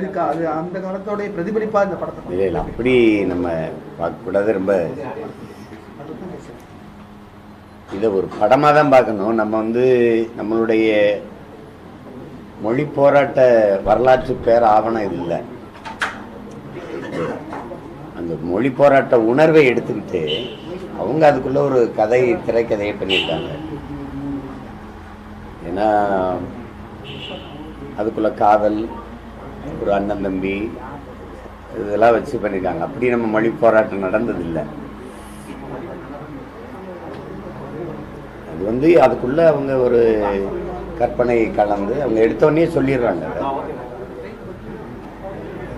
இருக்கா? அது அந்த காலத்தோடைய பிரதிபலிப்பா இந்த படத்தை இல்லை இல்லை அப்படி நம்ம பார்க்கக்கூடாது. ரொம்ப இதை ஒரு படமாக தான் பார்க்கணும். நம்ம வந்து நம்மளுடைய மொழி போராட்ட வரலாற்று பேர் ஆவணம் இது இல்லை. அந்த மொழி போராட்ட உணர்வை எடுத்துக்கிட்டு அவங்க அதுக்குள்ளே ஒரு கதை திரைக்கதையை பண்ணியிருக்காங்க. ஏன்னா அதுக்குள்ளே காதல் ஒரு அண்ணன் தம்பி இதெல்லாம் வச்சு பண்ணியிருக்காங்க அப்படி நம்ம மொழி போராட்டம் நடந்ததில்லை. அது வந்து அதுக்குள்ள அவங்க ஒரு கற்பனை கலந்து அவங்க எடுத்தோடனே சொல்லிடுறாங்க.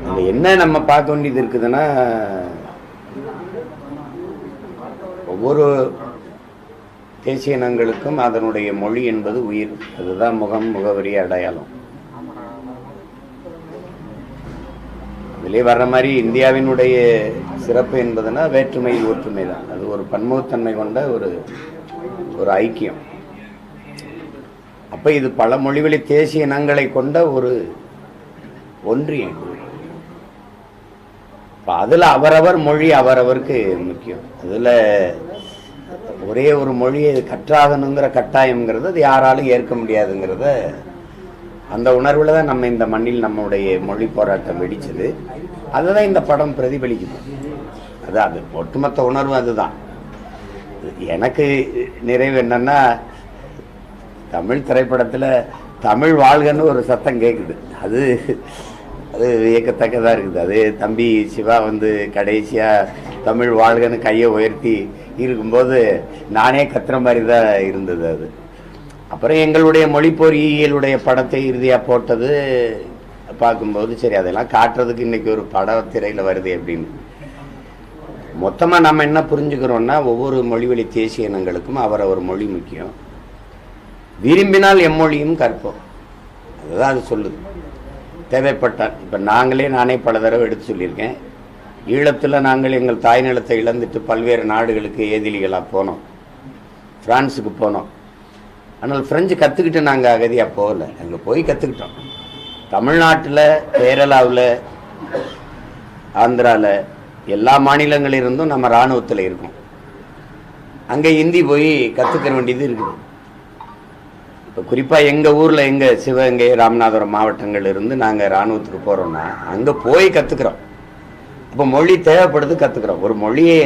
அதை. என்ன நம்ம பார்க்க வேண்டியது இருக்குதுன்னா ஒவ்வொரு தேசிய இனங்களுக்கும் அதனுடைய மொழி என்பது உயிர். அதுதான் முகம் முகவரி அடையாளம். வெளியே வர்ற மாதிரி இந்தியாவினுடைய சிறப்பு என்பதுனா வேற்றுமையில் ஒற்றுமை தான். அது ஒரு பன்முகத்தன்மை கொண்ட ஒரு ஒரு ஐக்கியம். அப்போ இது பல மொழிவழி தேசிய இனங்களை கொண்ட ஒரு ஒன்றியம் இப்போ அதில் அவரவர் மொழி அவரவருக்கு முக்கியம். அதில் ஒரே ஒரு மொழியை கற்றாகணுங்கிற கட்டாயம்ங்கிறது அது யாராலும் ஏற்க முடியாதுங்கிறத அந்த உணர்வில் தான் நம்ம இந்த மண்ணில் நம்முடைய மொழி போராட்டம் வெடிச்சது. அதுதான் இந்த படம் பிரதிபலிக்குது. அது அது ஒட்டுமொத்த உணர்வு அதுதான். எனக்கு நிறைவு என்னன்னா தமிழ் திரைப்படத்தில் தமிழ் வாழ்கன்னு ஒரு சத்தம் கேட்குது அது அது வியக்கத்தக்கதாக இருக்குது. அது தம்பி சிவா வந்து கடைசியாக தமிழ் வாழ்கன்னு கையை உயர்த்தி இருக்கும்போது நானே கத்துற மாதிரி தான் இருந்தது அது. அப்புறம் எங்களுடைய மொழி பொறியியலுடைய படத்தை இறுதியாக போட்டது பார்க்கும்போது சரி அதெல்லாம் காட்டுறதுக்கு இன்றைக்கி ஒரு பட திரையில் வருது அப்படின்னு. மொத்தமாக நம்ம என்ன புரிஞ்சுக்கிறோன்னா ஒவ்வொரு மொழிவழி தேசிய இனங்களுக்கும் அவரவர் மொழி முக்கியம். விரும்பினால் எம்மொழியும் கற்போம். அதுதான் அது சொல்லுது. தேவைப்பட்டால் இப்போ நாங்களே நானே பல தடவை எடுத்து சொல்லியிருக்கேன். ஈழத்தில் நாங்கள் எங்கள் தாய் நிலத்தை இழந்துட்டு பல்வேறு நாடுகளுக்கு ஏதிலிகளாக போனோம். ஃப்ரான்ஸுக்கு போனோம். ஆனால் பிரெஞ்சு கற்றுக்கிட்டு நாங்கள் அகதியாக போகல. அங்கே போய் கற்றுக்கிட்டோம் தமிழ்நாட்டில் கேரளாவில் ஆந்திராவில் எல்லா மாநிலங்களிலிருந்தும் நம்ம இராணுவத்தில் இருக்கோம். அங்கே ஹிந்தி போய் கற்றுக்க வேண்டியது இருக்குது. இப்போ குறிப்பாக எங்கள் ஊரில் எங்கள் சிவகங்கை ராமநாதபுரம் மாவட்டங்கள் இருந்து நாங்கள் இராணுவத்துக்கு போகிறோம்னா அங்கே போய் கற்றுக்குறோம் அப்போ மொழி தேவைப்படுது கற்றுக்குறோம் ஒரு மொழியை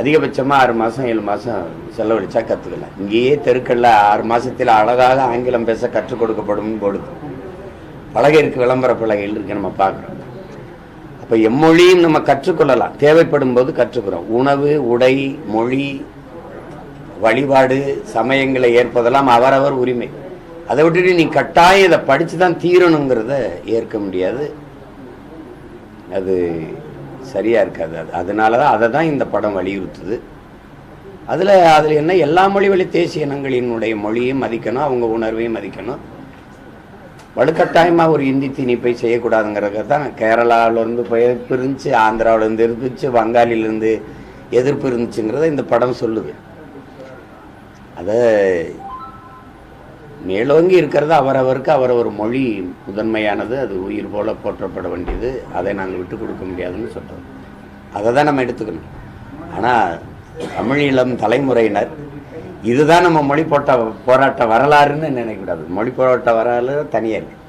அதிகபட்சமாக ஆறு மாதம் ஏழு மாதம் செலவழிச்சா கற்றுக்கலாம் இங்கேயே தெருக்கல்ல ஆறு மாதத்தில் அழகாக ஆங்கிலம் பேச கற்றுக் கொடுக்கப்படும் பொழுது பலகை இருக்குது விளம்பர பலகையில் இருக்கு நம்ம பார்க்குறோம். அப்போ எம்மொழியும் நம்ம கற்றுக்கொள்ளலாம். தேவைப்படும் போது கற்றுக்கிறோம். உணவு உடை மொழி வழிபாடு சமயங்களை ஏற்பதெல்லாம் அவரவர் உரிமை. அதை விட்டுட்டு நீ கட்டாயம் இதை படித்து தான் தீரணுங்கிறத ஏற்க முடியாது. அது சரியாக இருக்காது. அது அதனால தான் அதை தான் இந்த படம் வலியுறுத்துது. அதில் அதில் என்ன எல்லா மொழி வழி தேசிய இனங்களினுடைய மொழியும் மதிக்கணும் அவங்க உணர்வையும் மதிக்கணும். வலுக்கட்டாயமாக ஒரு இந்தி திணிப்பை செய்யக்கூடாதுங்கிறது தான் கேரளாவிலேருந்து எதிர்ப்பு இருந்துச்சு ஆந்திராவிலேருந்து இருந்துச்சு வங்காளிலேருந்து எதிர்ப்பு இருந்துச்சுங்கிறத இந்த படம் சொல்லுது. அதை மேலோங்கி இருக்கிறது அவரவருக்கு அவரவர் மொழி முதன்மையானது அது உயிர் போல போற்றப்பட வேண்டியது. அதை நாங்கள் விட்டு கொடுக்க முடியாதுன்னு சொல்கிறோம் அதை தான் நம்ம எடுத்துக்கணும். ஆனால் தமிழ் இளம் தலைமுறையினர் இதுதான் நம்ம மொழி போட்ட போராட்ட வரலாறுன்னு நினைக்கக்கூடாது. மொழி போராட்ட வரலாறு தனியாக இருக்கு.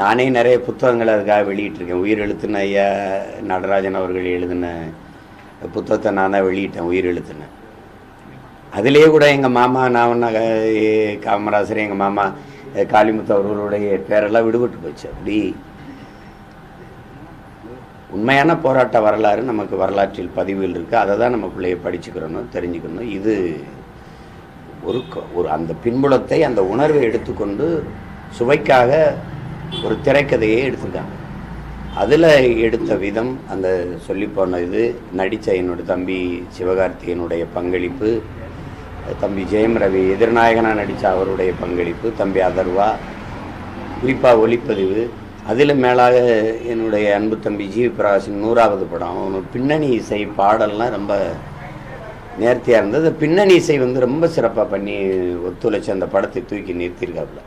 நானே நிறைய புத்தகங்கள் அதுக்காக வெளியிட்டிருக்கேன். உயிர் எழுத்துன ஐயா நடராஜன் அவர்கள் எழுதின புத்தகத்தை நான் தான் வெளியிட்டேன் உயிர் எழுத்துன. அதிலேயே கூட எங்கள் மாமா நான் காமராசர் எங்கள் மாமா காளிமுத்து அவர்களுடைய பேரெல்லாம் விடுபட்டு போச்சு. அப்படி உண்மையான போராட்ட வரலாறு நமக்கு வரலாற்றில் பதிவில் இருக்குது அதை தான் நம்ம பிள்ளைய படிச்சுக்கிறணும் தெரிஞ்சுக்கணும். இது ஒரு ஒரு அந்த பின்புலத்தை அந்த உணர்வை எடுத்துக்கொண்டு சுவைக்காக ஒரு திரைக்கதையை எடுத்திருக்காங்க. அதில் எடுத்த விதம் அந்த சொல்லிப்போன இது நடித்த என்னோடய தம்பி சிவகார்த்திகேயனுடைய பங்களிப்பு தம்பி ஜெயம் ரவி எதிர்நாயகனாக நடித்த அவருடைய பங்களிப்பு தம்பி அதர்வா குறிப்பாக ஒளிப்பதிவு. அதில் மேலாக என்னுடைய அன்பு தம்பி ஜி பிரகாஷின் நூறாவது படம். அவனோட பின்னணி இசை பாடல்லாம் ரொம்ப நேர்த்தியாக இருந்தது. பின்னணி இசை வந்து ரொம்ப சிறப்பாக பண்ணி ஒத்துழைச்சி அந்த படத்தை தூக்கி நிறுத்தியிருக்காப்புல.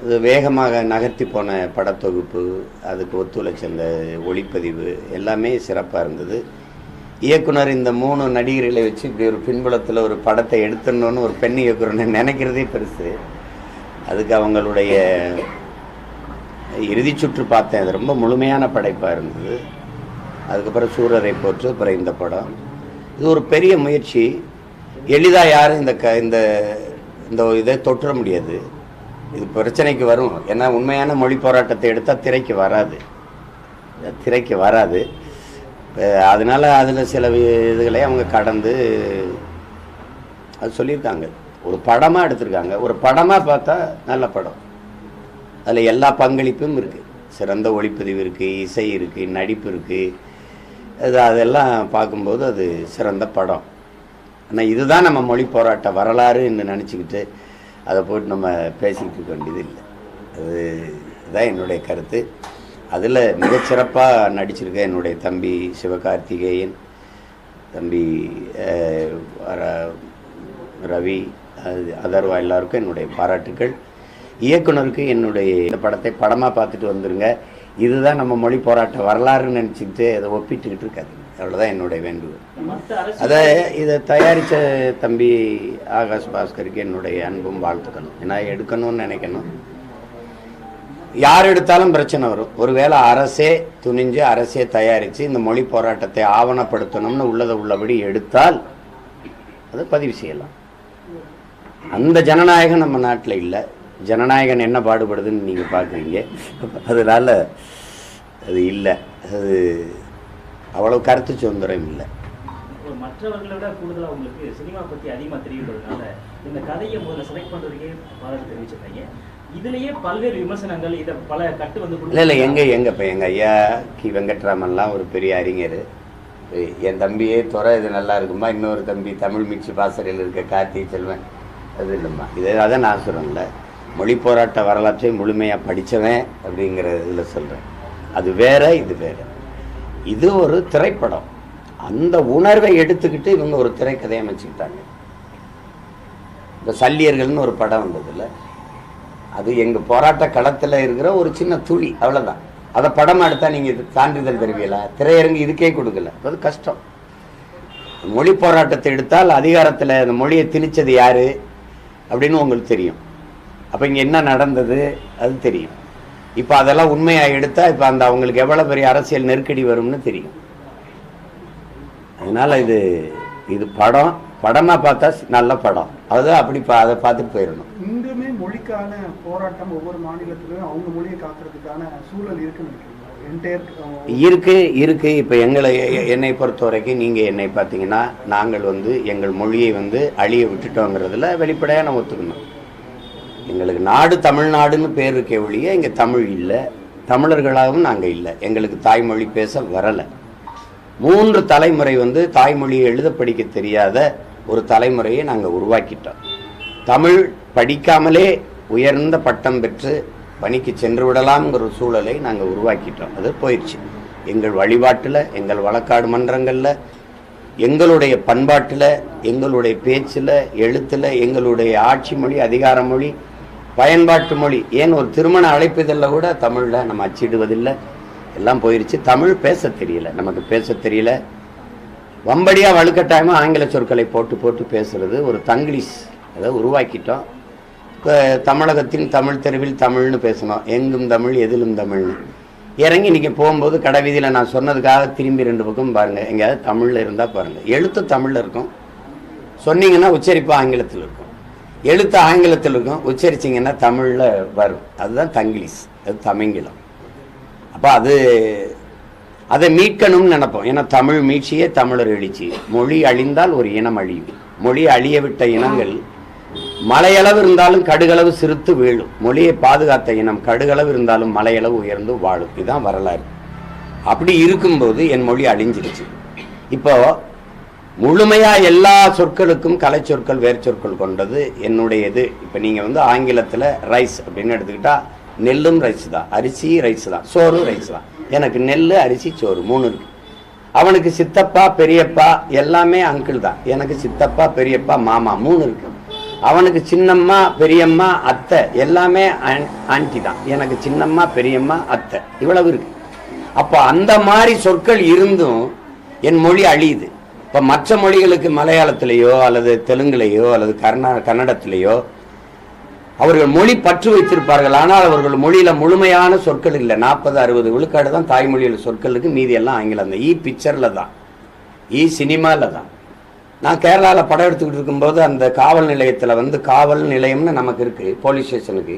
அது வேகமாக நகர்த்தி போன படத்தொகுப்பு அதுக்கு ஒத்துழைச்ச அந்த ஒளிப்பதிவு எல்லாமே சிறப்பாக இருந்தது. இயக்குனர் இந்த மூணு நடிகர்களை வச்சு இப்படி ஒரு பின்புலத்தில் ஒரு படத்தை எடுத்துடணும்னு ஒரு பெண் இயக்குனர்னு நினைக்கிறதே பெருசு. அதுக்கு அவங்களுடைய இறுதி சுற்று பார்த்தேன். அது ரொம்ப முழுமையான படைப்பாக இருந்தது. அதுக்கப்புறம் சூரரை போற்று அப்புறம் இந்த படம். இது ஒரு பெரிய முயற்சி. எளிதாக யாரும் இந்த க இந்த இந்த இதை தொற்ற முடியாது. இது பிரச்சனைக்கு வரும். ஏன்னா உண்மையான மொழி போராட்டத்தை எடுத்தால் திரைக்கு வராது. திரைக்கு வராது. அதனால் அதில் சில இதுகளை அவங்க கடந்து அது சொல்லியிருக்காங்க. ஒரு படமாக எடுத்திருக்காங்க. ஒரு படமாக பார்த்தா நல்ல படம். அதில் எல்லா பங்களிப்பும் இருக்குது சிறந்த ஒளிப்பதிவு இருக்குது இசை இருக்குது நடிப்பு இருக்குது அது அதெல்லாம் பார்க்கும்போது அது சிறந்த படம். ஆனால் இதுதான் நம்ம மொழி போராட்ட வரலாறுன்னு நினச்சிக்கிட்டு அதை போட்டு நம்ம பேசிக்கிட்டு இருக்க வேண்டியது இல்லை. அது இதுதான் என்னுடைய கருத்து. அதில் மிகச்சிறப்பாக நடிச்சிருக்க என்னுடைய தம்பி சிவகார்த்திகேயன் தம்பி ரவி அது அதர்வா எல்லாருக்கும் என்னுடைய பாராட்டுக்கள். இயக்குனருக்கு என்னுடைய இந்த படத்தை படமாக பார்த்துட்டு வந்துருங்க. இதுதான் நம்ம மொழி போராட்ட வரலாறுன்னு நினச்சிக்கிட்டு அதை ஒப்பிட்டுக்கிட்டு இருக்காது. அவ்வளோதான் என்னுடைய வேண்டுகோள். அதை இதை தயாரித்த தம்பி ஆகாஷ் பாஸ்கருக்கு என்னுடைய அன்பும் வாழ்த்துக்கணும் ஏன்னா எடுக்கணும்னு நினைக்கணும். யார் எடுத்தாலும் பிரச்சனை வரும். ஒருவேளை அரசே துணிஞ்சு அரசே தயாரித்து இந்த மொழி போராட்டத்தை ஆவணப்படுத்தணும்னு உள்ளதை உள்ளபடி எடுத்தால் அதை பதிவு செய்யலாம். அந்த ஜனநாயகம் நம்ம நாட்டில் இல்லை. ஜனநாயகன் என்ன பாடுபடுதுன்னு நீங்கள் பார்க்குறீங்க அதனால் அது இல்லை. அது அவ்வளோ கருத்து சுதந்திரம் இல்லை. மற்றவர்களை விட கூடுதலாக உங்களுக்கு சினிமா பற்றி அதிகமாக தெரியுன்றதுனால இந்த கதையை முதல்ல செலக்ட் பண்ணுறதுக்கே பாராட்டு தெரிவிச்சிருந்தீங்க இதுலயே பல்வேறு விமர்சனங்கள் இத பல கட்டு வந்து இல்லை இல்லை எங்க எங்க இப்போ எங்க ஐயா கி. வெங்கட்ராமன்லாம் ஒரு பெரிய அறிஞர். என் தம்பியே துறை இது நல்லா இருக்குமா? இன்னொரு தம்பி தமிழ் மிக்சி பாசறையில் இருக்க கார்த்தி செல்வன். அது இல்லைம்மா. இதை அதான் நான் சொல்கிறேன்ல மொழி போராட்ட வரலாற்றை முழுமையாக படித்தவன் அப்படிங்கிற இதில் சொல்கிறேன் அது வேற இது வேற. இது ஒரு திரைப்படம். அந்த உணர்வை எடுத்துக்கிட்டு இவங்க ஒரு திரைக்கதையை அமைச்சுக்கிட்டாங்க. இந்த சல்லியர்கள்னு ஒரு படம் வந்ததில்லை அது எங்கள் போராட்ட களத்தில் இருக்கிற ஒரு சின்ன துளி அவ்வளோதான் அதை படம் எடுத்தால் நீங்கள் இது சான்றிதழ் தருவீங்களா? திரையரங்கு இதுக்கே கொடுக்கல. அது கஷ்டம். மொழி போராட்டத்தை எடுத்தால் அதிகாரத்தில் அந்த மொழியை திணிச்சது யார்? அப்படின்னு உங்களுக்கு தெரியும். அப்போ இங்கே என்ன நடந்தது? அது தெரியும். இப்போ அதெல்லாம் உண்மையாக எடுத்தால் இப்போ அந்த அவங்களுக்கு எவ்வளோ பெரிய அரசியல் நெருக்கடி வரும்னு தெரியும். அதனால் இது இது படம். படமாக பார்த்தா நல்ல படம். அது அப்படி பா- அதை பார்த்துட்டு போயிடணும். மொழிக்கான போராட்டம் ஒவ்வொரு மாநிலத்திலும் அவங்க மொழியை காக்கிறதுக்கான சூழல் இருக்குன்னு நினைக்கிறீங்களா? இருக்கு இருக்கு. இப்போ எங்களை என்னை பொறுத்த வரைக்கும் நீங்கள் என்னை பார்த்தீங்கன்னா நாங்கள் வந்து எங்கள் மொழியை வந்து அழிய விட்டுட்டோங்கிறதுல வெளிப்படையாக நான் ஒத்துக்கணும். எங்களுக்கு நாடு தமிழ்நாடுன்னு பேர் இருக்கே ஒழிய இங்கே தமிழ் இல்லை. தமிழர்களாகவும் நாங்கள் இல்லை. எங்களுக்கு தாய்மொழி பேச வரலை. மூன்று தலைமுறை வந்து தாய்மொழியை எழுத படிக்க தெரியாத ஒரு தலைமுறையை நாங்கள் உருவாக்கிட்டோம். தமிழ் படிக்காமலே உயர்ந்த பட்டம் பெற்று பணிக்கு சென்று விடலாம்ங்கிற சூழலை நாங்கள் உருவாக்கிட்டோம். அது போயிடுச்சு எங்கள் வழிபாட்டில் எங்கள் வழக்காடு மன்றங்களில் எங்களுடைய பண்பாட்டில் எங்களுடைய பேச்சில் எழுத்தில் எங்களுடைய ஆட்சி மொழி அதிகார மொழி பயன்பாட்டு மொழி ஏன் ஒரு திருமண அழைப்புதலில் கூட தமிழில் நம்ம அச்சிடுவதில்லை. எல்லாம் போயிருச்சு. தமிழ் பேச தெரியல. நமக்கு பேச தெரியல. வம்படியாக வலுக்கட்டாயமாக ஆங்கில சொற்களை போட்டு போட்டு பேசுறது ஒரு தங்கிலீஷ் அதை உருவாக்கிட்டோம். இப்போ தமிழகத்தின் தமிழ் தெருவில் தமிழ்னு பேசணும். எங்கும் தமிழ் எதிலும் தமிழ்னு. இறங்கி நீங்கள் போகும்போது கடை வீதியில் நான் சொன்னதுக்காக திரும்பி ரெண்டு பக்கம் பாருங்கள் எங்கேயாவது தமிழில் இருந்தால் பாருங்கள் எழுத்து தமிழில் இருக்கும். சொன்னீங்கன்னா உச்சரிப்பு ஆங்கிலத்தில் இருக்கும். எழுத்து ஆங்கிலத்தில் இருக்கும். உச்சரிச்சிங்கன்னா தமிழில் வரும். அதுதான் தங்கிலீஷ் அது தமிங்கிலம். அப்போ அது அதை மீட்கணும்னு நினைப்போம். ஏன்னா தமிழ் மீட்சியே தமிழர் எழுச்சி. மொழி அழிந்தால் ஒரு இனம் அழியும். மொழி அழிய விட்ட இனங்கள் மலையளவு இருந்தாலும் கடுகளவு சிறுத்து வீழும். மொழியை பாதுகாத்த இனம் கடுகளவு இருந்தாலும் மலையளவு உயர்ந்து வாழும். இதுதான் வரலாறு. அப்படி இருக்கும்போது என் மொழி அழிஞ்சிருச்சு இப்போ முழுமையா எல்லா சொற்களுக்கும் கலை சொற்கள் வேர் சொற்கள் கொண்டது என்னுடையது. இப்போ நீங்கள் வந்து ஆங்கிலத்தில் ரைஸ் அப்படின்னு எடுத்துக்கிட்டா நெல்லும் ரைஸ் தான். அரிசி ரைஸ் தான். சோறு ரைஸ் தான். எனக்கு நெல் அரிசி சோறு மூணு இருக்கு. அவனுக்கு சித்தப்பா பெரியப்பா எல்லாமே அங்கிள் தான். எனக்கு சித்தப்பா பெரியப்பா மாமா மூணு இருக்கு. அவனுக்கு சின்னம்மா பெரியம்மா அத்தை எல்லாமே ஆன்- தான். எனக்கு சின்னம்மா பெரியம்மா அத்தை. இவ்வளவு இருக்கு. அப்போ அந்த மாதிரி சொற்கள் இருந்தும் என் மொழி அழியுது. இப்போ மற்ற மொழிகளுக்கு மலையாளத்திலேயோ அல்லது தெலுங்குலேயோ அல்லது கர்நா கன்னடத்திலேயோ அவர்கள் மொழி பற்று வைத்திருப்பார்கள். ஆனால் அவர்கள் மொழியில் முழுமையான சொற்கள் இல்லை. நாற்பது அறுபது விழுக்காடு தான் தாய்மொழியில் சொற்களுக்கு மீதி எல்லாம் ஆங்கிலம் தான். ஈ பிக்சரில் தான். இ சினிமாவில் தான். நான் கேரளாவில் படம் எடுத்துக்கிட்டு இருக்கும்போது அந்த காவல் நிலையத்தில் வந்து காவல் நிலையம்னு நமக்கு இருக்கு போலீஸ் ஸ்டேஷனுக்கு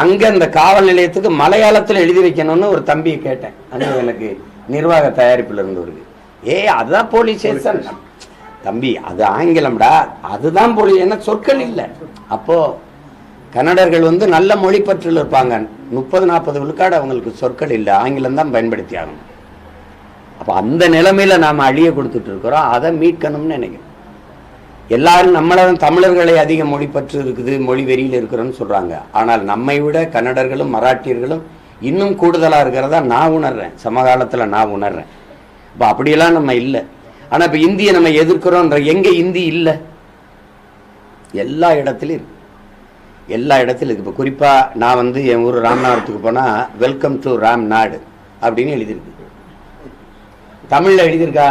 அங்கே அந்த காவல் நிலையத்துக்கு மலையாளத்தில் எழுதி வைக்கணும்னு ஒரு தம்பியை கேட்டேன். அது எனக்கு நிர்வாக தயாரிப்பில் இருந்தவருக்கு ஏய் அதுதான் போலீஸ் ஸ்டேஷன் தம்பி அது ஆங்கிலம்டா. அதுதான் போலீஸ் என்ன சொற்கள் இல்லை. அப்போ கன்னடர்கள் வந்து நல்ல மொழிப்பற்றில் இருப்பாங்க. முப்பது நாற்பது விழுக்காடு அவங்களுக்கு சொற்கள் இல்லை. ஆங்கிலம் தான் பயன்படுத்தி ஆகணும். அப்போ அந்த நிலைமையில் நாம் அழிய கொடுத்துட்டு இருக்கிறோம். அதை மீட்கணும்னு நினைக்கிறேன் எல்லாரும் நம்மள தமிழர்களை அதிக மொழி பற்று இருக்குது மொழி வெறியில் இருக்கிறோன்னு சொல்கிறாங்க ஆனால் நம்மை விட கன்னடர்களும் மராட்டியர்களும் இன்னும் கூடுதலாக இருக்கிறதா நான் உணர்றேன். சமகாலத்தில் நான் உணர்றேன். இப்போ அப்படியெல்லாம் நம்ம இல்லை. ஆனால் இப்போ இந்தியை நம்ம எதிர்க்கிறோன்ற எங்கே இந்தி இல்லை? எல்லா இடத்துலையும் இருக்கு. எல்லா இடத்துலையும் இருக்கு. இப்போ குறிப்பாக நான் வந்து என் ஊர் ராமநாதத்துக்கு போனால் வெல்கம் டு ராம் நாடு அப்படின்னு எழுதியிருக்கு. தமிழில் எழுதியிருக்கா?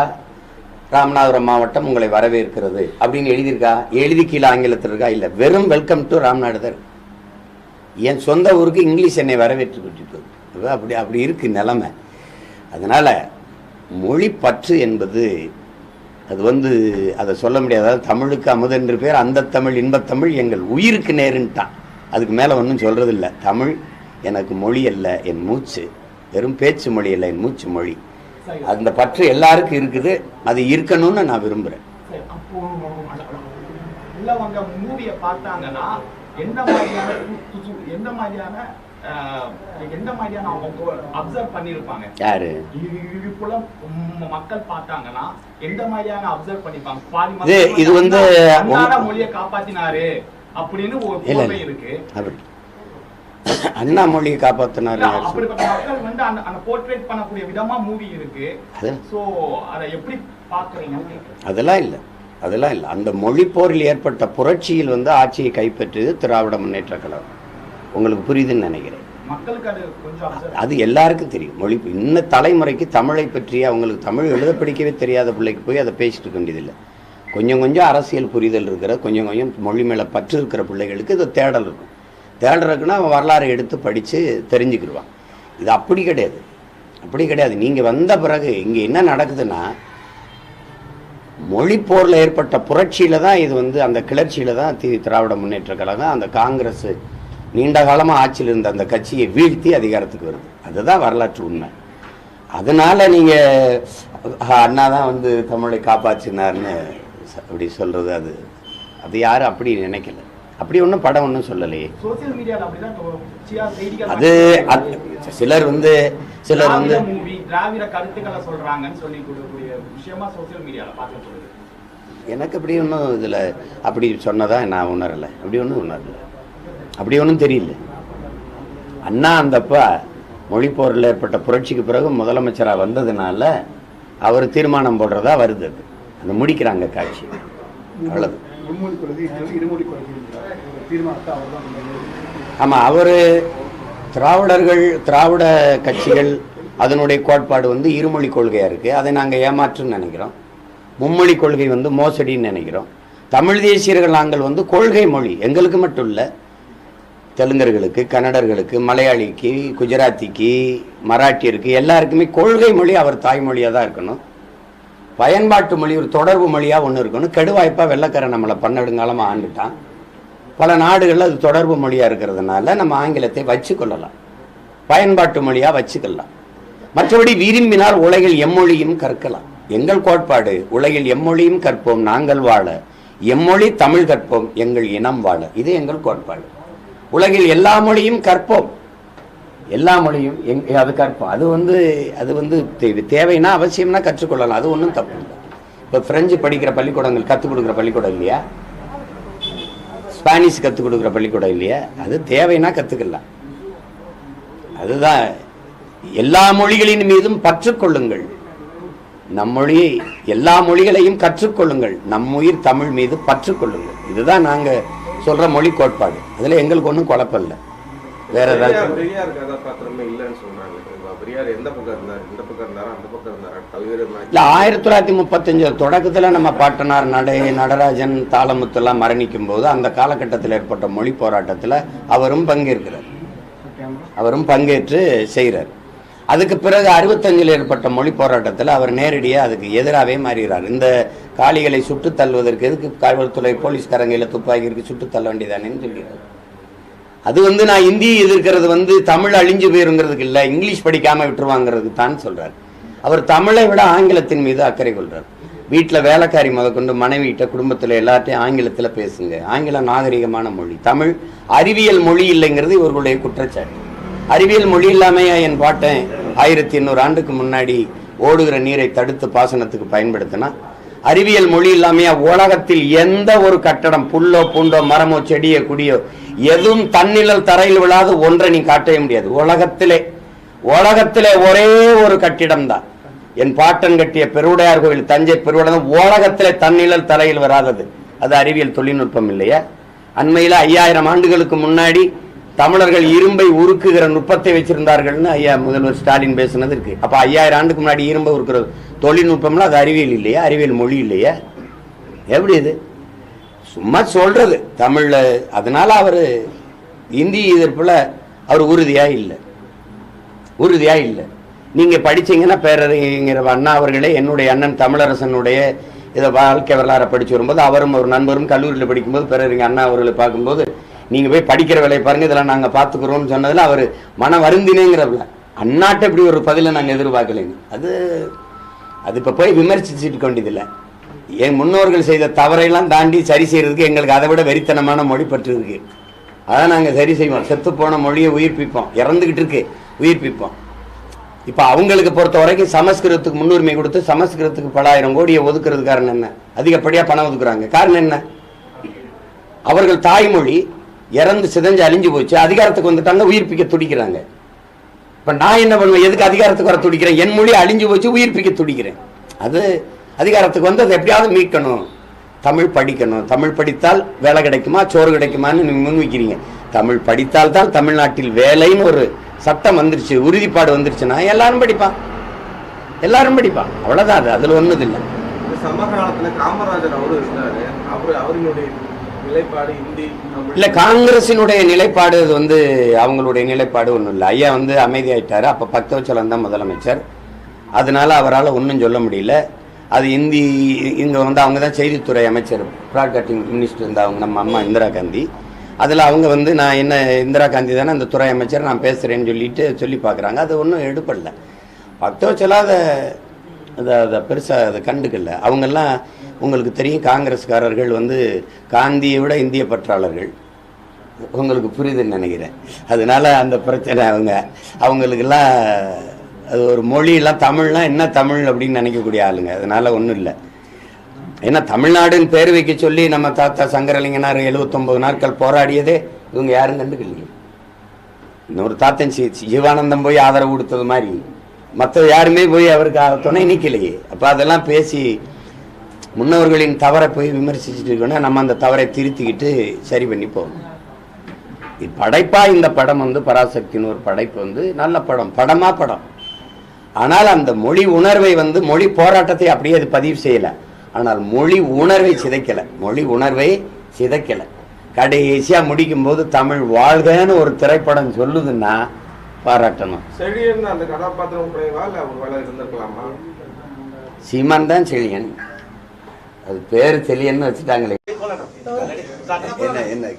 ராமநாதபுரம் மாவட்டம் உங்களை வரவேற்கிறது. அப்படின்னு எழுதியிருக்கா? எழுதி கீழே ஆங்கிலத்தில் இருக்கா? இல்லை வெறும் வெல்கம் டு ராம்நாடு தான் என் சொந்த ஊருக்கு இங்கிலீஷ் என்னை வரவேற்று கூட்டிட்டு அப்படி அப்படி இருக்கு நிலைமை. அதனால் மொழி பற்று என்பது அது வந்து அதை சொல்ல முடியாது. அதாவது தமிழுக்கு அமுதென்று பேர் அந்த தமிழ் இன்பத்தமிழ் எங்கள் உயிருக்கு நேருன்ட்டான். அதுக்கு மேலே ஒன்றும் சொல்கிறதில்ல தமிழ் எனக்கு மொழி அல்ல என் மூச்சு. வெறும் பேச்சு மொழி அல்ல என் மூச்சு மொழி. அந்த பற்று எல்லாருக்கும் இருக்குது. அது இருக்கணும்னு நான் விரும்புகிறேன் யாரு? இது- வந்து மொழியை காப்பாத்தினாரு அப்படின்னு ஒரு. இருக்கு. அண்ணா மொழியை காப்பாத்தினார். அதெல்லாம் இல்லை. அதெல்லாம் இல்லை. அந்த மொழி போரில் ஏற்பட்ட புரட்சியில் வந்து ஆட்சியை கைப்பற்றியது திராவிட முன்னேற்ற கழகம். உங்களுக்கு புரியுதுன்னு நினைக்கிறேன். அது எல்லாருக்கும் தெரியும். மொழி இன்ன தலைமுறைக்கு தமிழை பற்றி அவங்களுக்கு தமிழ் எழுத படிக்கவே தெரியாத பிள்ளைக்கு போய் அதை பேசிட்டு இருக்க வேண்டியதில்லை. கொஞ்சம் கொஞ்சம் அரசியல் புரிதல் இருக்கிற கொஞ்சம் கொஞ்சம் மொழி மேலே பற்று இருக்கிற பிள்ளைகளுக்கு இது தேடல் இருக்கும். தேடுறதுக்குன்னா அவன் வரலாறு எடுத்து படித்து தெரிஞ்சுக்கிடுவான். இது அப்படி கிடையாது. அப்படி கிடையாது. நீங்கள் வந்த பிறகு இங்கே என்ன நடக்குதுன்னா மொழிப்போரில் ஏற்பட்ட புரட்சியில் தான் இது வந்து அந்த கிளர்ச்சியில் தான் தி திராவிட முன்னேற்ற கழகம் அந்த காங்கிரஸ் நீண்ட காலமாக ஆட்சியில் இருந்த அந்த கட்சியை வீழ்த்தி அதிகாரத்துக்கு வருது. அதுதான் வரலாற்று உண்மை. அதனால் நீங்கள் அண்ணா தான் வந்து தமிழை காப்பாற்றினார்னு அப்படி சொல்கிறது அது அது யாரும் அப்படி நினைக்கல. அப்படி ஒன்றும் படம் ஒன்றும் சொல்லலையே. அது அது- சிலர் வந்து சிலர் வந்து எனக்கு அப்படி ஒன்றும் இதில் அப்படி சொன்னதா நான் உணரலை. அப்படி ஒன்றும் உணரலை. அப்படி ஒன்றும் தெரியல. அண்ணா அந்தப்ப மொழிப்போரில் ஏற்பட்ட புரட்சிக்கு பிறகு முதலமைச்சராக வந்ததுனால அவர் தீர்மானம் போடுறதா வருது அது. அந்த முடிக்கிறாங்க காட்சி. அவ்வளவு ஆமாம் அவர் திராவிடர்கள் திராவிட கட்சிகள் அதனுடைய கோட்பாடு வந்து இருமொழி கொள்கையாக இருக்குது அதை நாங்கள் ஏமாற்றுன்னு நினைக்கிறோம். மும்மொழி கொள்கை வந்து மோசடின்னு நினைக்கிறோம். தமிழ் தேசியர்கள் நாங்கள் வந்து கொள்கை மொழி. எங்களுக்கு மட்டும் இல்லை தெலுங்கர்களுக்கு கன்னடர்களுக்கு மலையாளிக்கு குஜராத்திக்கு மராட்டியருக்கு எல்லாருக்குமே கொள்கை மொழி அவர் தாய்மொழியாக தான் இருக்கணும். பயன்பாட்டு மொழி ஒரு தொடர்பு மொழியாக ஒன்று இருக்கணும். கெடுவாய்ப்பாக வெள்ளக்காரன் நம்மளை பன்னெடுங்காலமாக ஆண்டுட்டான். பல நாடுகளில் அது தொடர்பு மொழியாக இருக்கிறதுனால நம்ம ஆங்கிலத்தை வச்சுக்கொள்ளலாம். பயன்பாட்டு மொழியாக வச்சுக்கலாம். மற்றபடி விரும்பினால் உலகில் எம்மொழியும் கற்கலாம். எங்கள் கோட்பாடு உலகில் எம்மொழியும் கற்போம் நாங்கள் வாழ. எம்மொழி தமிழ் கற்போம் எங்கள் இனம் வாழ. இது எங்கள் கோட்பாடு. உலகில் எல்லா மொழியும் கற்போம். எல்லா மொழியும் எங் அது கற்போம். அது வந்து அது வந்து தேவைன்னா அவசியம்னா கற்றுக்கொள்ளலாம். அது ஒன்றும் தப்பு இல்லை. இப்போ பிரெஞ்சு படிக்கிற பள்ளிக்கூடங்கள் கற்றுக் கொடுக்குற பள்ளிக்கூடம் இல்லையா? ஸ்பானிஷ் கற்றுக் கொடுக்குற பள்ளிக்கூடம் இல்லையா? அது தேவைன்னா கற்றுக்கலாம் அதுதான். எல்லா மொழிகளின் மீதும் பற்றுக்கொள்ளுங்கள். நம் மொழியை எல்லா மொழிகளையும் கற்றுக்கொள்ளுங்கள். நம் உயிர் தமிழ் மீது பற்றுக்கொள்ளுங்கள். இதுதான் நாங்கள் சொல்ற மொழி கோட்பாடு. அதுல எங்களுக்கு ஒன்றும் குழப்பம் இல்லை. வேற பெரியார் ஏதாச்சும் பெரியார் கதாபாத்திரமே இல்லைன்னு சொல்றாங்க பெரியார் எந்த பக்கம் இருந்தார்? இந்த பக்கம் இருந்தாரா? அந்த பக்கம் இருந்தாரா? பல்வேறு இல்ல ஆயிரத்தி தொள்ளாயிரத்தி முப்பத்தஞ்சு தொடக்கத்துல நம்ம பாட்டனார் நடை நடராஜன் தாளமுத்தெல்லாம் மரணிக்கும் போது அந்த காலகட்டத்தில் ஏற்பட்ட மொழி போராட்டத்துல அவரும் பங்கேற்கிறார். அவரும் பங்கேற்று செய்கிறார் அதுக்கு பிறகு அறுபத்தஞ்சில் ஏற்பட்ட மொழி போராட்டத்தில் அவர் நேரடியாக அதுக்கு எதிராகவே மாறுகிறார். இந்த காளிகளை சுட்டு தள்ளுவதற்கு எதுக்கு காவல்துறை போலீஸ்காரங்கையில் துப்பாக்கி இருக்கு சுட்டு தள்ள வேண்டியதானேன்னு சொல்லிடுறாரு அது வந்து நான் இந்தியை எதிர்க்கிறது வந்து தமிழ் அழிஞ்சு போயிருங்கிறதுக்கு இல்லை இங்கிலீஷ் படிக்காமல் விட்டுருவாங்கிறதுக்கு தான் சொல்கிறார் அவர் தமிழை விட ஆங்கிலத்தின் மீது அக்கறை கொள்கிறார் வீட்டில் வேலைக்காரி முதற்கொண்டு மனைவிட்ட குடும்பத்தில் எல்லாத்தையும் ஆங்கிலத்தில் பேசுங்க. ஆங்கிலம் நாகரிகமான மொழி. தமிழ் அறிவியல் மொழி இல்லைங்கிறது இவர்களுடைய குற்றச்சாட்டு. அறிவியல் மொழி இல்லாமையா என் பாட்டேன் ஆயிரத்தி எண்ணூறு ஆண்டுக்கு முன்னாடி ஓடுகிற நீரை தடுத்து பாசனத்துக்கு பயன்படுத்தினா அறிவியல் மொழி இல்லாமையா உலகத்தில் எந்த ஒரு கட்டடம் புல்லோ பூண்டோ மரமோ செடியோ குடியோ எதுவும் தன்னிழல் தரையில் விழாது ஒன்றை நீ காட்டவே முடியாது. உலகத்திலே உலகத்திலே ஒரே ஒரு கட்டிடம் தான் என் பாட்டன் கட்டிய பெருவுடையார் கோவில் தஞ்சை பெருவுடையார் உலகத்திலே தன்னிழல் தரையில் வராதது. அது அறிவியல் தொழில்நுட்பம் இல்லையா? அண்மையில் ஐயாயிரம் ஆண்டுகளுக்கு முன்னாடி தமிழர்கள் இரும்பை உருக்குகிற நுட்பத்தை வச்சிருந்தார்கள்னு ஐயா முதல்வர் ஸ்டாலின் பேசுனது இருக்கு. அப்ப ஐயாயிரம் ஆண்டுக்கு முன்னாடி இரும்பை உருக்குற தொழில்நுட்பம்லாம் அது அறிவியல் இல்லையா அறிவியல் மொழி இல்லையா. எப்படி இது? சும்மா சொல்கிறது தமிழில் அதனால் அவர் இந்தி எதிர்ப்பில் அவர் உறுதியாக இல்லை. உறுதியாக இல்லை. நீங்கள் படிச்சீங்கன்னா பேரறிஞர் அண்ணா அவர்களே என்னுடைய அண்ணன் தமிழரசனுடைய இதை வாழ்க்கை வரலாறை படித்து வரும்போது அவரும் ஒரு நண்பரும் கல்லூரியில் படிக்கும்போது பேரறிஞர் அண்ணா அவர்களை பார்க்கும்போது நீங்கள் போய் படிக்கிற வேலையை பாருங்கள் இதெல்லாம் நாங்கள் பார்த்துக்குறோம்னு சொன்னதில் அவர் மன வருந்தினேங்கிறவங்கள அந்நாட்டை இப்படி ஒரு பதிலை நாங்கள் எதிர்பார்க்கலைங்க. அது அது இப்போ போய் விமர்சிச்சுட்டு இருக்க வேண்டியதில்லை. என் முன்னோர்கள் செய்த தவறையெல்லாம் தாண்டி சரி செய்யறதுக்கு எங்களுக்கு அதை விட வெறித்தனமான மொழி பற்று இருக்குது அதை நாங்கள் சரி செய்வோம். செத்துப்போன மொழியை உயிர்ப்பிப்போம். இறந்துக்கிட்டு இருக்கு. உயிர்ப்பிப்போம். இப்போ அவங்களுக்கு பொறுத்த வரைக்கும் சமஸ்கிருதத்துக்கு முன்னுரிமை கொடுத்து சமஸ்கிருதத்துக்கு பலாயிரம் கோடியை ஒதுக்குறது காரணம் என்ன? அதிகப்படியாக பணம் ஒதுக்குறாங்க. காரணம் என்ன? அவர்கள் தாய்மொழி இறந்து சிதஞ்சு அழிஞ்சு போச்சு. அதிகாரத்துக்கு வந்துட்டாங்க உயிர்ப்பிக்க துடிக்கிறாங்க. இப்ப நான் என்ன பண்ணுவேன்? எதுக்கு அதிகாரத்துக்கு வர துடிக்கிறேன்? என் மொழி அழிஞ்சு போச்சு உயிர்ப்பிக்க துடிக்கிறேன். அது அதிகாரத்துக்கு வந்து அதை எப்படியாவது மீட்கணும். தமிழ் படிக்கணும். தமிழ் படித்தால் வேலை கிடைக்குமா? சோறு கிடைக்குமான்னு நீங்க முன்வைக்கிறீங்க. தமிழ் படித்தால் தான் தமிழ்நாட்டில் வேலைன்னு ஒரு சட்டம் வந்துருச்சு உறுதிப்பாடு வந்துருச்சுன்னா எல்லாரும் படிப்பான் எல்லாரும் படிப்பான் அவ்வளவுதான் அது. அதுல ஒன்றும் இல்லை காமராஜர் அவரும் இருந்தாரு. அவரு அவர்களுடைய நிலைப்பாடு இந்தி காங்கிரசினுடைய நிலைப்பாடு இது வந்து அவங்களுடைய நிலைப்பாடு ஒன்றும் இல்லை. ஐயா வந்து அமைதியாயிட்டார். அப்போ பக்தவச்சலம் தான் முதலமைச்சர். அதனால அவரால் ஒன்றும் சொல்ல முடியல. அது இந்தி இங்கே வந்து அவங்க தான் செய்தித்துறை அமைச்சர் ப்ராட்காஸ்டிங் மினிஸ்டர் இருந்தா அவங்க நம்ம அம்மா இந்திரா காந்தி. அதில் அவங்க வந்து நான் என்ன இந்திரா காந்தி தானே அந்த துறை அமைச்சர் நான் பேசுகிறேன்னு சொல்லிட்டு சொல்லி பார்க்குறாங்க. அது ஒன்றும் எடுப்படல பக்தவச்சலா அதை அதை பெருசாக அதை கண்டுக்கல. அவங்கெல்லாம் உங்களுக்கு தெரியும் காங்கிரஸ்காரர்கள் வந்து காந்தியை விட இந்திய பற்றாளர்கள். உங்களுக்கு புரியுதுன்னு நினைக்கிறேன். அதனால அந்த பிரச்சனை அவங்க அவங்களுக்கெல்லாம் அது ஒரு மொழியெல்லாம் தமிழ்லாம் என்ன தமிழ் அப்படின்னு நினைக்கக்கூடிய ஆளுங்க. அதனால் ஒன்றும் இல்லை. ஏன்னா தமிழ்நாடுன்னு பேர் வைக்க சொல்லி நம்ம தாத்தா சங்கரலிங்கனார் எழுபத்தொம்பது நாட்கள் போராடியதே இவங்க யாரும் கண்டுக்கலையே. இன்னொரு தாத்தன் சி ஜீவானந்தம் போய் ஆதரவு கொடுத்தது மாதிரி. மற்ற யாருமே போய் அவருக்கு ஆ- துணை நிற்கலையே அப்போ அதெல்லாம் பேசி முன்னோர்களின் தவறை போய் விமர்சிச்சுட்டு இருக்கோன்னா நம்ம அந்த தவறை திருத்திக்கிட்டு சரி பண்ணி போகணும். இது இந்த படம் வந்து பராசக்தின்னு ஒரு படைப்பு வந்து நல்ல படம் படமா படம். ஆனால் அந்த மொழி உணர்வை வந்து மொழி போராட்டத்தை அப்படியே அது பதிவு செய்யலை. ஆனால் மொழி உணர்வை சிதைக்கலை. மொழி உணர்வை சிதைக்கலை. கடைசியாக முடிக்கும் போது தமிழ் வாழ்கன்னு ஒரு திரைப்படம் சொல்லுதுன்னா பாராட்டணும். செழியன் அந்த கதாபாத்திரம் இருந்திருக்கலாமா? சீமான் தான் செழியன். அது பேரு செழியன்னு வச்சுட்டாங்களே. என்ன என்ன?